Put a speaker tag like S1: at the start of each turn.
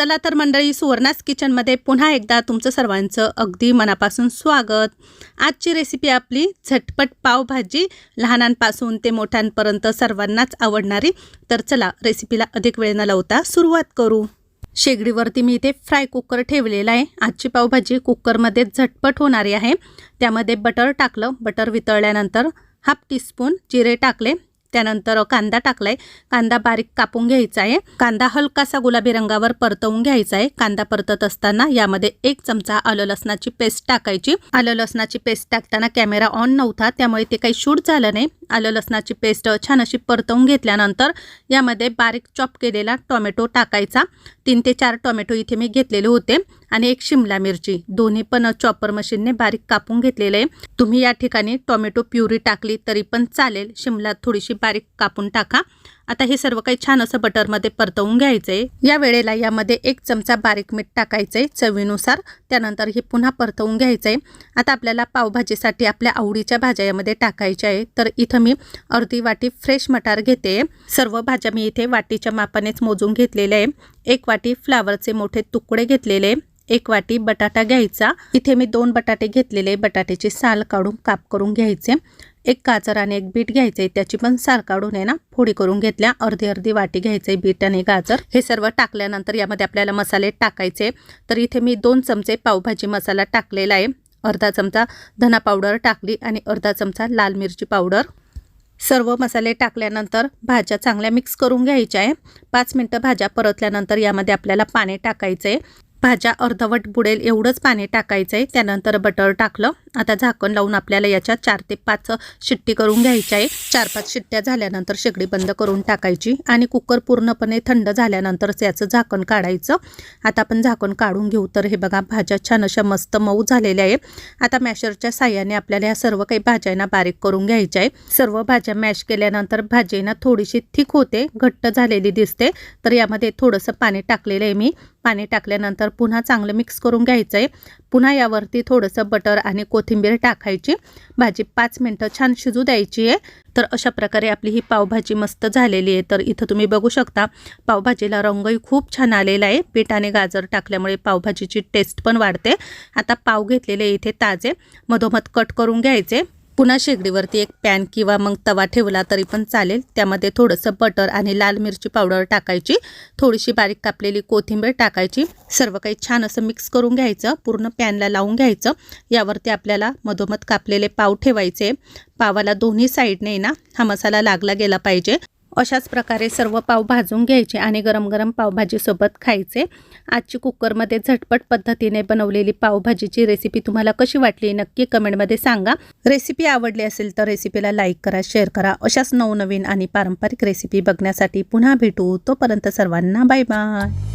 S1: चला तर मंडळी सुवर्णास किचनमध्ये पुन्हा एकदा तुमचं सर्वांचं अगदी मनापासून स्वागत. आजची रेसिपी आपली झटपट पावभाजी. लहानांपासून ते मोठ्यांपर्यंत सर्वांनाच आवडणारी. तर चला रेसिपीला अधिक वेळ न लावता सुरुवात करू. शेगडीवरती मी इथे फ्राय कुकर ठेवलेला आहे. आजची पावभाजी कुकरमध्ये झटपट होणारी आहे. त्यामध्ये बटर टाकलं. बटर वितळल्यानंतर हाफ टीस्पून जिरे टाकले. त्यानंतर कांदा टाकलाय. कांदा बारीक कापून घ्यायचा आहे कांदा हलकासा गुलाबी रंगावर परतवून घ्यायचा आहे कांदा परतत असताना यामध्ये एक चमचा आलं लसणाची पेस्ट टाकायची. आलं लसणाची पेस्ट टाकताना कॅमेरा ऑन नव्हता त्यामुळे ते काही शूट झालं नाही. आलं लसणाची पेस्ट छान अशी परतवून घेतल्यानंतर यामध्ये बारीक चॉप केलेला टोमॅटो टाकायचा. तीन ते चार टोमॅटो इथे मी घेतलेले होते. आणि एक शिमला मिरची. दोन्ही पण चॉपर मशीनने बारीक कापून घेतलेले आहे. तुम्ही या ठिकाणी टोमॅटो प्युरी टाकली तरी पण चालेल. शिमला थोडीशी बारीक कापून टाका. आता हे सर्व काही छान असं बटरमध्ये परतवून घ्यायचे. या वेळेला यामध्ये एक चमचा बारीक मीठ टाकायचं आहे चवीनुसार. त्यानंतर हे पुन्हा परतवून घ्यायचं. आहे आता आपल्याला पावभाजीसाठी आपल्या आवडीच्या भाज्या यामध्ये टाकायच्या आहे तर इथं मी अर्धी वाटी फ्रेश मटार घेते. सर्व भाज्या मी इथे वाटीच्या मापानेच मोजून घेतलेल्या आहे एक वाटी फ्लावरचे मोठे तुकडे घेतलेले. एक वाटी बटाटा घ्यायचा. इथे मी दोन बटाटे घेतलेले. बटाट्याची साल काढून काप करून घ्यायचे. एक गाजर आणि एक बीट घ्यायचे त्याची पण साल काढून आहे ना फोडी करून घेतल्या. अर्धी अर्धी वाटी घ्यायचे बीट आणि गाजर. हे सर्व टाकल्यानंतर यामध्ये आपल्याला मसाले टाकायचे. तर इथे मी दोन चमचे पावभाजी मसाला टाकलेला आहे. अर्धा चमचा धना पावडर टाकली आणि अर्धा चमचा लाल मिरची पावडर. सर्व मसाले टाकल्यानंतर भाज्या चांगल्या मिक्स करून घ्यायच्या आहे. पाच मिनटं भाज्या परतल्यानंतर यामध्ये आपल्याला पाणी टाकायचं आहे भाज्या अर्धवट बुडेल एवढंच पाणी टाकायचं आहे त्यानंतर बटर टाकलं. आता झाकण लावून आपल्याला याच्यात चार ते पाच शिट्टी करून घ्यायची आहे. चार पाच शिट्ट्या झाल्यानंतर शेगडी बंद करून टाकायची आणि कुकर पूर्णपणे थंड झाल्यानंतरच याचं झाकण काढायचं. आता आपण झाकण काढून घेऊ. तर हे बघा भाज्या छान अशा मस्त मऊ झालेल्या आहे आता मॅशरच्या साह्याने आपल्याला या सर्व काही भाज्यांना बारीक करून घ्यायच्या आहे सर्व भाज्या मॅश केल्यानंतर भाजीना थोडीशी थिक होते. घट्ट झालेली दिसते. तर यामध्ये थोडंसं पाणी टाकलेलं आहे मी. पाणी टाकल्यानंतर पुन्हा चांगलं मिक्स करून घ्यायचं आहे पुन्हा यावरती थोडंसं बटर आणि कोथिंबीर टाकायची. भाजी पाच मिनटं छान शिजू द्यायची आहे. तर अशा प्रकारे आपली ही पावभाजी मस्त झालेली आहे. तर इथं तुम्ही बघू शकता पावभाजीला रंगही खूप छान आलेला आहे. पीठ आणि गाजर टाकल्यामुळे पावभाजीची टेस्ट पण वाढते. आता पाव घेतलेले इथे ताजे. मधोमध कट करून घ्यायचे. पुन्हा शेगडीवरती एक पॅन किंवा मग तवा ठेवला तरी पण चालेल. त्यामध्ये थोडंसं बटर आणि लाल मिरची पावडर टाकायची. थोडीशी बारीक कापलेली कोथिंबीर टाकायची. सर्व काही छान असं मिक्स करून घ्यायचं. पूर्ण पॅनला लावून घ्यायचं. यावरती आपल्याला मधोमध कापलेले पाव ठेवायचे. पावाला दोन्ही साईडने ना हा मसाला लागला गेला पाहिजे. अशाच प्रकारे सर्व पाव भाजून घ्यायचे आणि गरम गरम पावभाजीसोबत खायचे. आजची कुकरमध्ये झटपट पद्धतीने बनवलेली पावभाजीची रेसिपी तुम्हाला कशी वाटली नक्की कमेंटमध्ये सांगा. रेसिपी आवडली असेल तर रेसिपीला लाईक करा शेअर करा. अशाच नवनवीन आणि पारंपरिक रेसिपी बघण्यासाठी पुन्हा भेटू. तोपर्यंत सर्वांना बाय बाय